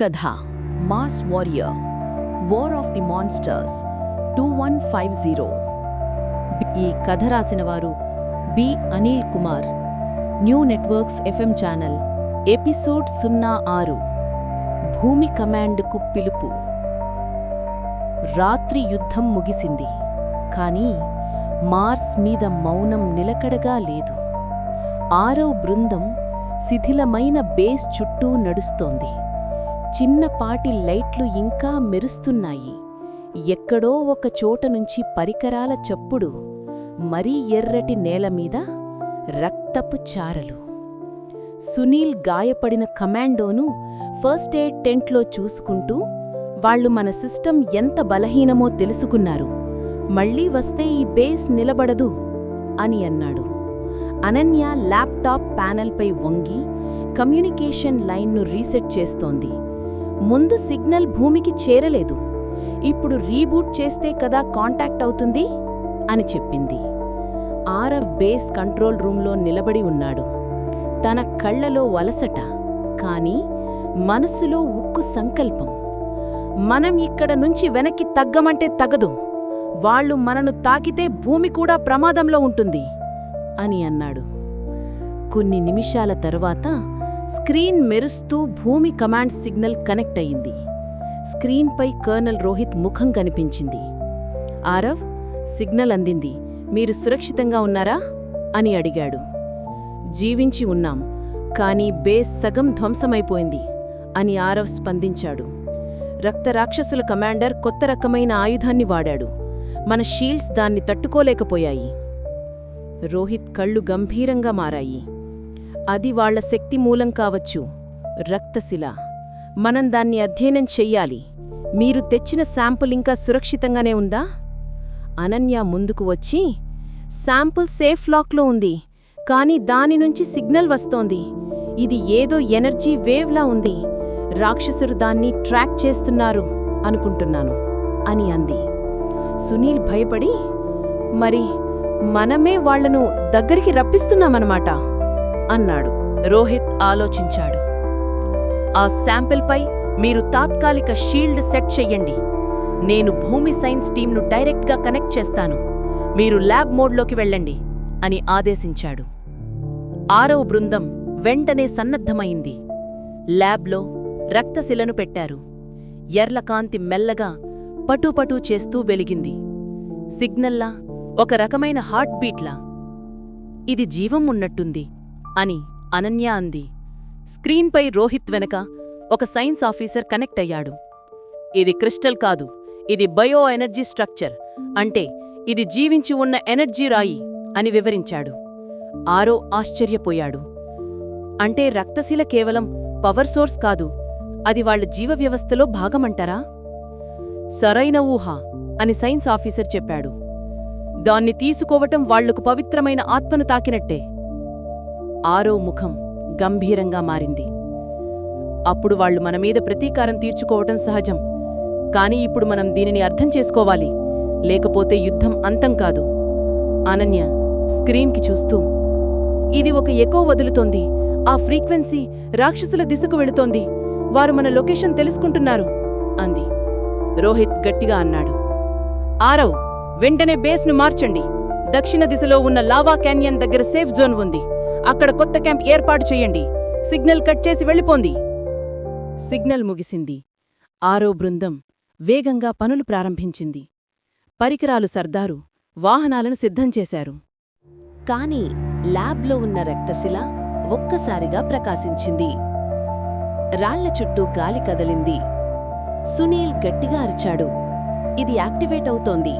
కథ mass warrior war of the monsters two one five zero. ఈ కథ రాసిన వారు B. Anil Kumar new networks FM channel episode సున్నా ఆరు భూమి కమాండ్కు పిలుపు. రాత్రి యుద్ధం ముగిసింది కానీ మార్స్ మీద మౌనం నిలకడగా లేదు. ఆరో బృందం శిథిలమైన బేస్ చుట్టూ నడుస్తోంది. చిన్నపాటి లైట్లు ఇంకా మెరుస్తున్నాయి. ఎక్కడో ఒక చోట నుంచి పరికరాల చప్పుడు మరీ ఎర్రటి నేలమీద రక్తపు చారలు. సునీల్ గాయపడిన కమాండోను ఫస్ట్ ఎయిడ్ టెంట్లో చూసుకుంటూ వాళ్ళు మన సిస్టం ఎంత బలహీనమో తెలుసుకున్నారు. మళ్ళీ వస్తే ఈ బేస్ నిలబడదు అని అన్నాడు. అనన్య ల్యాప్టాప్ ప్యానెల్పై వంగి కమ్యూనికేషన్ లైన్ను రీసెట్ చేస్తోంది. ముందు సిగ్నల్ భూమికి చేరలేదు. ఇప్పుడు రీబూట్ చేస్తే కదా కాంటాక్ట్ అవుతుంది అని చెప్పింది. ఆర్ఎఫ్ బేస్ కంట్రోల్ రూంలో నిలబడి ఉన్నాడు. తన కళ్ళలో వలసట కాని మనసులో ఉక్కు సంకల్పం. మనం ఇక్కడ నుంచి వెనక్కి తగ్గమంటే తగదు. వాళ్ళు మనను తాకితే భూమి కూడా ప్రమాదంలో ఉంటుంది అని అన్నాడు. కొన్ని నిమిషాల తరువాత స్క్రీన్ మెరుస్తూ భూమి కమాండ్ సిగ్నల్ కనెక్ట్ అయింది. స్క్రీన్పై కర్నల్ రోహిత్ ముఖం కనిపించింది. ఆరవ్ సిగ్నల్ అందింది. మీరు సురక్షితంగా ఉన్నారా? అని అడిగాడు. జీవించి ఉన్నాం కానీ బేస్ సగం ధ్వంసమైపోయింది అని ఆరవ్ స్పందించాడు. రక్త రాక్షసుల కమాండర్ కొత్త రకమైన ఆయుధాన్ని వాడాడు. మన షీల్డ్స్ దాన్ని తట్టుకోలేకపోయాయి. రోహిత్ కళ్ళు గంభీరంగా మారాయి. అది వాళ్ళ శక్తి మూలం కావచ్చు. రక్తశిల. మనం దాన్ని అధ్యయనం చెయ్యాలి. మీరు తెచ్చిన శాంపుల్ ఇంకా సురక్షితంగానే ఉందా? అనన్య ముందుకు వచ్చి శాంపుల్ సేఫ్ లాక్లో ఉంది. కానీ దాని నుంచి సిగ్నల్ వస్తోంది. ఇది ఏదో ఎనర్జీ వేవ్లా ఉంది. రాక్షసుడు దాన్ని ట్రాక్ చేస్తున్నారు అనుకుంటున్నాను అని అంది. సునీల్ భయపడి మరి మనమే వాళ్ళను దగ్గరికి రప్పిస్తున్నామన్నమాట. అన్నాడు. రోహిత్ ఆలోచించాడు. ఆ శాంపిల్పై మీరు తాత్కాలిక షీల్డ్ సెట్ చెయ్యండి. నేను భూమి సైన్స్ టీంను డైరెక్ట్గా కనెక్ట్ చేస్తాను. మీరు ల్యాబ్ మోడ్లోకి వెళ్ళండి అని ఆదేశించాడు. ఆరవ బృందం వెంటనే సన్నద్ధమైంది. ల్యాబ్లో రక్తశిలను పెట్టారు. ఎర్లకాంతి మెల్లగా పటూపటూ చేస్తూ వెలిగింది. సిగ్నల్లా ఒక రకమైన హార్ట్ బీట్లా ఇది జీవం ఉన్నట్టుంది. అని అనన్య అంది. స్క్రీన్పై రోహిత్ వెనక ఒక సైన్స్ ఆఫీసర్ కనెక్ట్ అయ్యాడు. ఇది క్రిస్టల్ కాదు ఇది బయో ఎనర్జీ స్ట్రక్చర్ అంటే ఇది జీవించి ఉన్న ఎనర్జీ రాయి అని వివరించాడు. ఆరో ఆశ్చర్యపోయాడు. అంటే రక్తశిల కేవలం పవర్ సోర్స్ కాదు అది వాళ్ళ జీవ వ్యవస్థలో భాగమంటారా? సరైన ఊహ అని సైన్స్ ఆఫీసర్ చెప్పాడు. దాన్ని తీసుకోవటం వాళ్ళకు పవిత్రమైన ఆత్మను తాకినట్టే. ఆరో ముఖం గంభీరంగా మారింది. అప్పుడు వాళ్ళు మనమీద ప్రతీకారం తీర్చుకోవటం సహజం. కాని ఇప్పుడు మనం దీనిని అర్థం చేసుకోవాలి. లేకపోతే యుద్ధం అంతం కాదు. అనన్య స్క్రీన్కి చూస్తూ ఇది ఒక ఎకో వదులుతోంది. ఆ ఫ్రీక్వెన్సీ రాక్షసుల దిశకు వెళుతోంది. వారు మన లొకేషన్ తెలుసుకుంటున్నారు అంది. రోహిత్ గట్టిగా అన్నాడు. ఆరవ్ వెంటనే బేస్ను మార్చండి. దక్షిణ దిశలో ఉన్న లావా క్యాన్యన్ దగ్గర సేఫ్ జోన్ ఉంది. అక్కడ కొత్త క్యాంప్ ఏర్పాటు చేయండి. సిగ్నల్ కట్ చేసి వెళ్ళిపోంది సిగ్నల్ ముగిసింది. ఆరో బృందం వేగంగా పనులు ప్రారంభించింది. పరికరాలు సర్దారు వాహనాలను సిద్ధం చేశారు. కాని ల్యాబ్లో ఉన్న రక్తశిల ఒక్కసారిగా ప్రకాశించింది. రాళ్ళ చుట్టూ గాలి కదలింది. సునీల్ గట్టిగా అరిచాడు. ఇది యాక్టివేట్ అవుతోంది.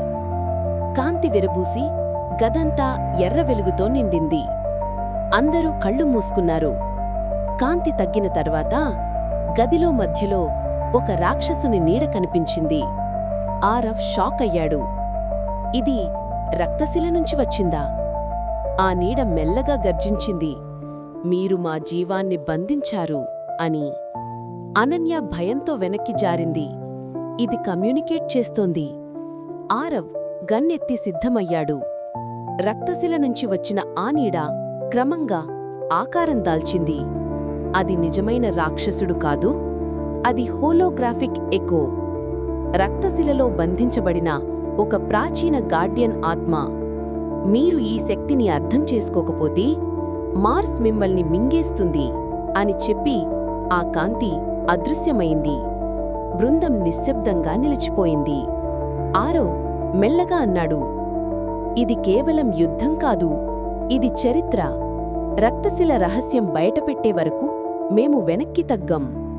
కాంతి విరబూసి గదంతా ఎర్ర వెలుగుతో నిండింది. అందరూ కళ్ళు మూసుకున్నారు. కాంతి తగ్గిన తర్వాత గదిలో మధ్యలో ఒక రాక్షసుని నీడ కనిపించింది. ఆరవ్ షాక్ అయ్యాడు. ఇది రక్తశిల నుంచి వచ్చిందా? ఆ నీడ మెల్లగా గర్జించింది. మీరు మా జీవాన్ని బంధించారు అని అనన్య భయంతో వెనక్కి జారింది. ఇది కమ్యూనికేట్ చేస్తోంది. ఆరవ్ గన్నెత్తి సిద్ధమయ్యాడు. రక్తశిల నుంచి వచ్చిన ఆ నీడ క్రమంగా ఆకారం దాల్చింది. అది నిజమైన రాక్షసుడు కాదు అది హోలోగ్రాఫిక్ ఎకో. రక్తశిలలో బంధించబడిన ఒక ప్రాచీన గార్డియన్ ఆత్మ. మీరు ఈ శక్తిని అర్థం చేసుకోకపోతే మార్స్ మిమ్మల్ని మింగేస్తుంది అని చెప్పి ఆ కాంతి అదృశ్యమైంది. బృందం నిశ్శబ్దంగా నిలిచిపోయింది. ఆరో మెల్లగా అన్నాడు ఇది కేవలం యుద్ధం కాదు ఇది చరిత్ర. రక్తశిల రహస్యం బయటపెట్టే వరకు మేము వెనక్కి తగ్గం.